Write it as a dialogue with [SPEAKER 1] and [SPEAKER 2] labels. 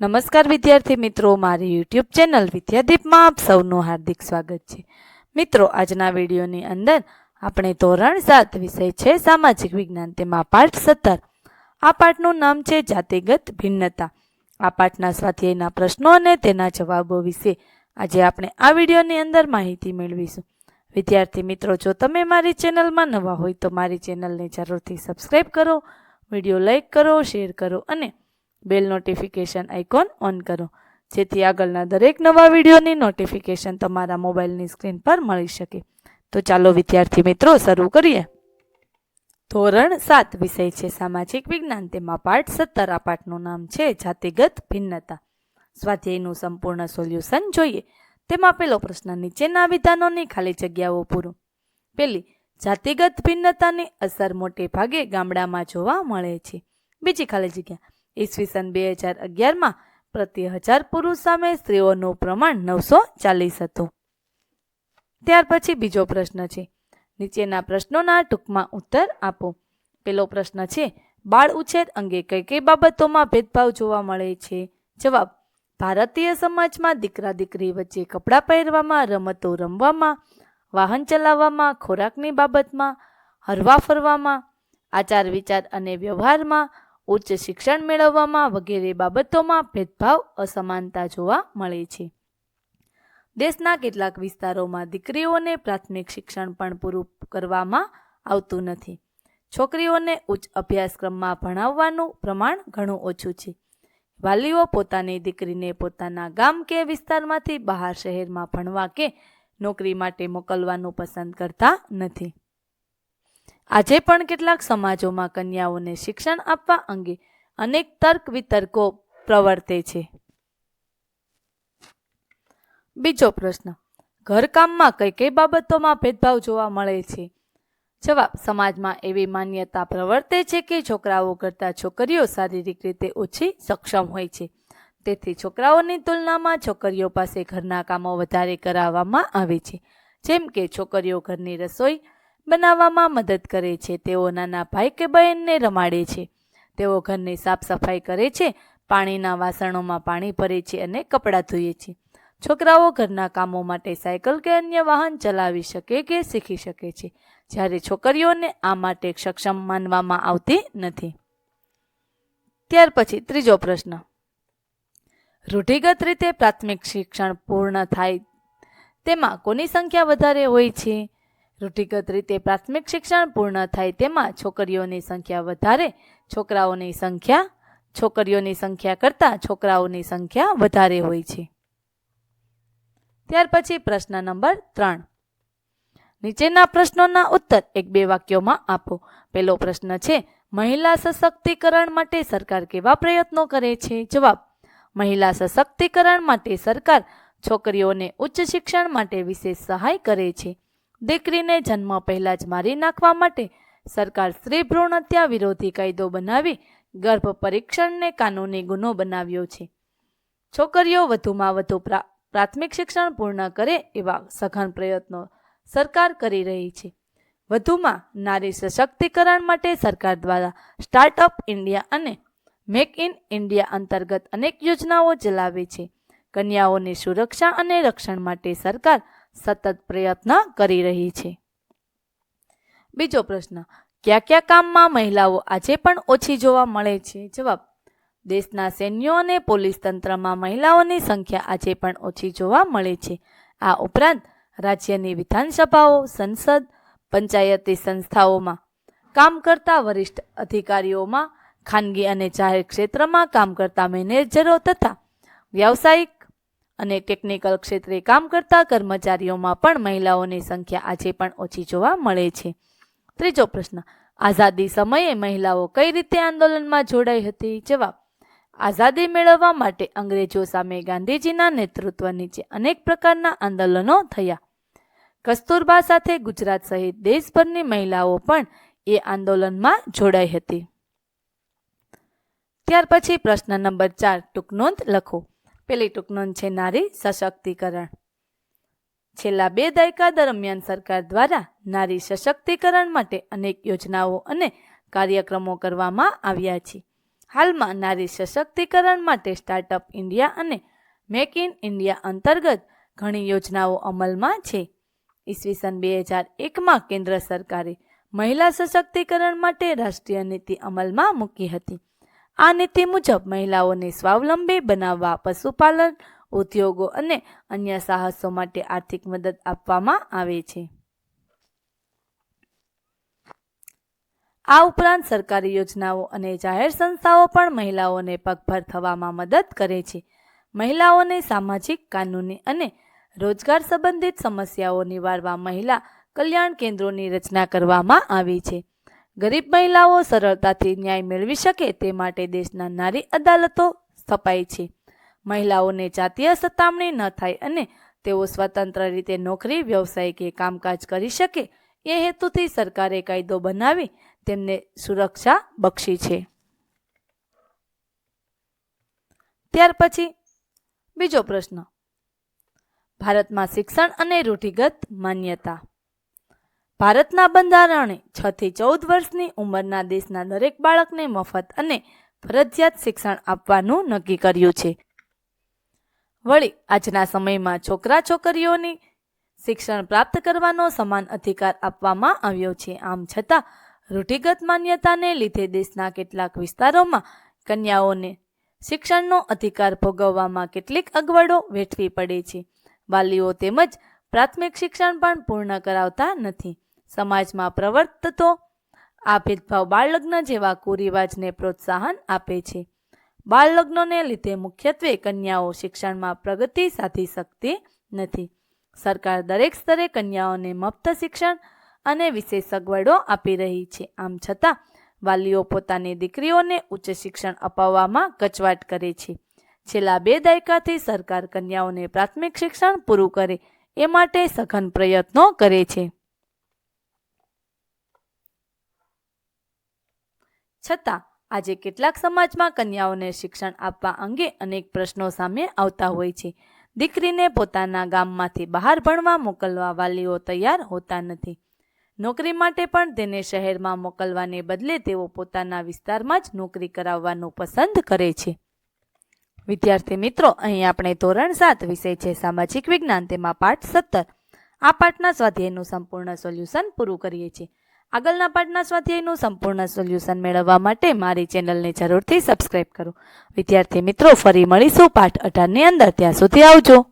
[SPEAKER 1] નમસ્કાર વિદ્યાર્થી મિત્રો, મારી યુટ્યુબ ચેનલ વિદ્યાદીપમાં આપ સૌનું હાર્દિક સ્વાગત છે. મિત્રો, આજના વિડીયોની અંદર આપણે ધોરણ સાત વિષય છે, સામાજિક વિજ્ઞાન. તેમાં પાઠ સત્તર. આ પાઠનું નામ છે, જાતિગત ભિન્નતા. આ પાઠના સ્વાધ્યાયના પ્રશ્નો અને તેના જવાબો વિશે આજે આપણે આ વિડીયોની અંદર માહિતી મેળવીશું. વિદ્યાર્થી મિત્રો, જો તમે મારી ચેનલમાં નવા હોય તો મારી ચેનલને જરૂરથી સબસ્ક્રાઈબ કરો, વીડિયો લાઈક કરો, શેર કરો અને બેલ નોટિફિકેશન આઇકોન ઓન કરો. જેથી આગળના દરેક નવા વિડીયોની નોટિફિકેશન તમારા મોબાઈલની સ્ક્રીન પર મળી શકે. તો ચાલો વિદ્યાર્થી મિત્રો, શરૂ કરીએ. ધોરણ સાત, વિષય છે સામાજિક વિજ્ઞાન. તેમાં પાઠ સત્તર, આ પાઠનું નામ છે જાતિગત ભિન્નતા. સ્વાધ્યાયનું સંપૂર્ણ સોલ્યુશન જોઈએ. તેમાં પેલો પ્રશ્ન, નીચેના વિધાનોની ખાલી જગ્યાઓ પૂરો. પેલી જાતિગત ભિન્નતાની અસર મોટે ભાગે ગામડામાં જોવા મળે છે. બીજી ખાલી જગ્યા ઈસવીસન બે હજાર અગિયારમાં પ્રતિ હજાર પુરુષ સામે સ્ત્રીઓનું પ્રમાણ નવસો ચાલીસ હતું. ત્યાર પછી બીજો પ્રશ્ન છે. નીચેના પ્રશ્નોના ટૂંકમાં ઉત્તર આપો. પેલો પ્રશ્ન છે, બાળ ઉછેર અંગે કઈ કઈ બાબતોમાં ભેદભાવ જોવા મળે છે? જવાબ, ભારતીય સમાજમાં દીકરા દીકરી વચ્ચે કપડાં પહેરવામાં, રમતો રમવામાં, વાહન ચલાવવામાં, ખોરાકની બાબતમાં, હરવા ફરવામાં, આચાર વિચાર અને વ્યવહારમાં ઉચ્ચ શિક્ષણ મેળવવામાં વગેરે બાબતોમાં ભેદભાવ અસમાનતા જોવા મળે છે. દેશના કેટલાક વિસ્તારોમાં દીકરીઓને પ્રાથમિક શિક્ષણ પણ પૂરું કરવામાં આવતું નથી. છોકરીઓને ઉચ્ચ અભ્યાસક્રમમાં ભણાવવાનું પ્રમાણ ઘણું ઓછું છે. વાલીઓ પોતાની દીકરીને પોતાના ગામ કે વિસ્તારમાંથી બહાર શહેરમાં ભણવા કે નોકરી માટે મોકલવાનું પસંદ કરતા નથી. આજે પણ કેટલાક સમાજોમાં કન્યાઓને શિક્ષણ આપવા અંગે અનેક તર્ક વિતર્કો પ્રવર્તે છે. બીજો પ્રશ્ન, ઘરકામમાં કઈ કઈ બાબતોમાં ભેદભાવ જોવા મળે છે? જવાબ, સમાજમાં એવી માન્યતા પ્રવર્તે છે કે છોકરાઓ કરતાં છોકરીઓ શારીરિક રીતે ઓછી સક્ષમ હોય છે. તેથી છોકરાઓની તુલનામાં છોકરીઓ પાસે ઘરના કામો વધારે કરાવવામાં આવે છે. જેમ કે છોકરીઓ ઘરની રસોઈ બનાવવામાં મદદ કરે છે. તેઓ નાના ભાઈ કે બહેનને રમાડે છે. તેઓ ઘરની સાફ સફાઈ કરે છે, પાણીના વાસણોમાં પાણી ભરે છે અને કપડાં ધોઈએ છે. છોકરાઓ ઘરના કામો માટે સાયકલ કે અન્ય વાહન ચલાવી શકે કે શીખી શકે છે. જ્યારે છોકરીઓને આ માટે સક્ષમ માનવામાં આવતી નથી. ત્યાર પછી ત્રીજો પ્રશ્ન. રૂઢિગત રીતે પ્રાથમિક શિક્ષણ પૂર્ણ થાય તેમાં કોની સંખ્યા વધારે હોય છે? રૂઢિગત રીતે પ્રાથમિક શિક્ષણ પૂર્ણ થાય તેમાં છોકરીઓની સંખ્યા વધારે, છોકરાઓની સંખ્યા, છોકરીઓની સંખ્યા કરતાં છોકરાઓની સંખ્યા વધારે હોય છે. ત્યાર પછી પ્રશ્ન નંબર ત્રણ. નીચેના પ્રશ્નોના ઉત્તર એક બે વાક્યોમાં આપો. પહેલો પ્રશ્ન છે, મહિલા સશક્તિકરણ માટે સરકાર કેવા પ્રયત્નો કરે છે? જવાબ, મહિલા સશક્તિકરણ માટે સરકાર છોકરીઓને ઉચ્ચ શિક્ષણ માટે વિશેષ સહાય કરે છે. દીકરીને જન્મ પહેલાં જ મારી નાખવા માટે સરકાર સ્ત્રી ભ્રૂણ હત્યા વિરોધી કાયદો બનાવી ગર્ભ પરીક્ષણને કાનૂની ગુનો બનાવ્યો છે. છોકરીઓ વધુમાં વધુ પ્રાથમિક શિક્ષણ પૂર્ણ કરે એવા સઘન પ્રયત્નો સરકાર કરી રહી છે. વધુમાં નારી સશક્તિકરણ માટે સરકાર દ્વારા સ્ટાર્ટઅપ ઇન્ડિયા અને મેક ઇન ઇન્ડિયા અંતર્ગત અનેક યોજનાઓ ચલાવે છે. કન્યાઓની સુરક્ષા અને રક્ષણ માટે સરકાર સતત પ્રયત્ન કરી રહી છે. બીજો પ્રશ્ન, કયા કયા કામમાં મહિલાઓ આજે પણ ઓછી જોવા મળે છે? જવાબ, દેશના સૈન્યો અને પોલીસ તંત્રમાં મહિલાઓની સંખ્યા આજે પણ ઓછી જોવા મળે છે. આ ઉપરાંત, રાજ્યની વિધાનસભાઓ, સંસદ, પંચાયતી સંસ્થાઓમાં કામ કરતા વરિષ્ઠ અધિકારીઓમાં, ખાનગી અને જાહેર ક્ષેત્રમાં કામ કરતા મેનેજરો તથા વ્યાવસાયિક અને ટેકનિકલ ક્ષેત્રે કામ કરતા કર્મચારીઓમાં પણ મહિલાઓની સંખ્યા આજે પણ ઓછી જોવા મળે છે. ત્રીજો પ્રશ્ન, આઝાદી સમયે મહિલાઓ કઈ રીતે આંદોલનમાં જોડાઈ હતી? જવાબ, આઝાદી મેળવવા માટે અંગ્રેજો સામે ગાંધીજીના નેતૃત્વ નીચે અનેક પ્રકારના આંદોલનો થયા. કસ્તુરબા સાથે ગુજરાત સહિત દેશભરની મહિલાઓ પણ એ આંદોલનમાં જોડાઈ હતી. ત્યાર પછી પ્રશ્ન નંબર ચાર ટૂંકનોંધ લખો. પેલી ટૂંકનોંધ છે નારી સશક્તિકરણ. છેલ્લા બે દાયકા દરમિયાન સરકાર દ્વારા નારી સશક્તિકરણ માટે અનેક યોજનાઓ અને કાર્યક્રમો કરવામાં આવ્યા છે. હાલમાં નારી સશક્તિકરણ માટે સ્ટાર્ટઅપ ઇન્ડિયા અને મેક ઇન ઇન્ડિયા અંતર્ગત ઘણી યોજનાઓ અમલમાં છે. ઈસવીસન બે હજાર એકમાં કેન્દ્ર સરકારે મહિલા સશક્તિકરણ માટે રાષ્ટ્રીય નીતિ અમલમાં મૂકી હતી. આ નીતિ મુજબ મહિલાઓને સ્વાવલંબી બનાવવા, પશુપાલન ઉદ્યોગો અને અન્ય સાહસો માટે આર્થિક મદદ આપવામાં આવે છે. આ ઉપરાંત સરકારી યોજનાઓ અને જાહેર સંસ્થાઓ પણ મહિલાઓને પગભર થવામાં મદદ કરે છે. મહિલાઓને સામાજિક કાનૂની અને રોજગાર સંબંધિત સમસ્યાઓ નિવારવા મહિલા કલ્યાણ કેન્દ્રોની રચના કરવામાં આવી છે. ગરીબ મહિલાઓ સરળતાથી ન્યાય મેળવી શકે તે માટે દેશના નારી અદાલતો સ્થપાઈ છે. મહિલાઓને જાતીય સતામણી ન થાય અને તેઓ સ્વતંત્ર રીતે નોકરી, વ્યવસાય કે કામકાજ કરી શકે એ હેતુથી સરકારે કાયદો બનાવી તેમને સુરક્ષા બક્ષી છે. ત્યાર પછી બીજો પ્રશ્ન. ભારતમાં શિક્ષણ અને રૂઢિગત માન્યતા. ભારતના બંધારણે છ થી ચૌદ વર્ષની ઉંમરના દેશના દરેક બાળકને મફત અને ફરજિયાત શિક્ષણ આપવાનું નક્કી કર્યું છે. વળી, આજના સમયમાં છોકરા છોકરીઓની શિક્ષણ પ્રાપ્ત કરવાનો સમાન અધિકાર આપવામાં આવ્યો છે. આમ છતાં, રૂઢિગત માન્યતાને લીધે દેશના કેટલાક વિસ્તારોમાં કન્યાઓને શિક્ષણનો અધિકાર ભોગવવામાં કેટલીક અગવડો વેઠવી પડે છે. વાલીઓ તેમજ પ્રાથમિક શિક્ષણ પણ પૂર્ણ કરાવતા નથી. સમાજમાં પ્રવર્તતો, આ ભેદભાવ બાળલગ્ન જેવા કુરિવાજને પ્રોત્સાહન આપે છે. બાળલગ્નોને લીધે મુખ્યત્વે કન્યાઓ શિક્ષણમાં પ્રગતિ સાધી શકતી નથી. સરકાર દરેક સ્તરે કન્યાઓને મફત શિક્ષણ અને વિશેષ સગવડો આપી રહી છે. આમ છતાં, વાલીઓ પોતાની દીકરીઓને ઉચ્ચ શિક્ષણ અપાવવામાં કચવાટ કરે છે. છેલ્લા બે દાયકાથી સરકાર કન્યાઓને પ્રાથમિક શિક્ષણ પૂરું કરે એ માટે સઘન પ્રયત્નો કરે છે. છતાં, આજે કેટલાક સમાજમાં કન્યાઓને શિક્ષણ આપવા અંગે અનેક પ્રશ્નો સામે આવતા હોય છે. દીકરીને પોતાના ગામમાંથી બહાર ભણવા મોકલવા વાલીઓ તૈયાર હોતા નથી. નોકરી માટે પણ તેને શહેરમાં મોકલવાને બદલે તેઓ પોતાના વિસ્તારમાં જ નોકરી કરાવવાનું પસંદ કરે છે. વિદ્યાર્થી મિત્રો, અહીં આપણે ધોરણ સાત વિષય છે, સામાજિક વિજ્ઞાન. તેમાં પાઠ સત્તર. આ પાઠના સ્વાધ્યાયનું સંપૂર્ણ સોલ્યુશન પૂરું કરીએ છીએ. આગળના પાઠના સ્વાધ્યાયનું સંપૂર્ણ સોલ્યુશન મેળવવા માટે મારી ચેનલને જરૂરથી સબસ્ક્રાઇબ કરો. વિદ્યાર્થી મિત્રો, ફરી મળીશું પાઠ અઢારની અંદર. ત્યાં સુધી આવજો.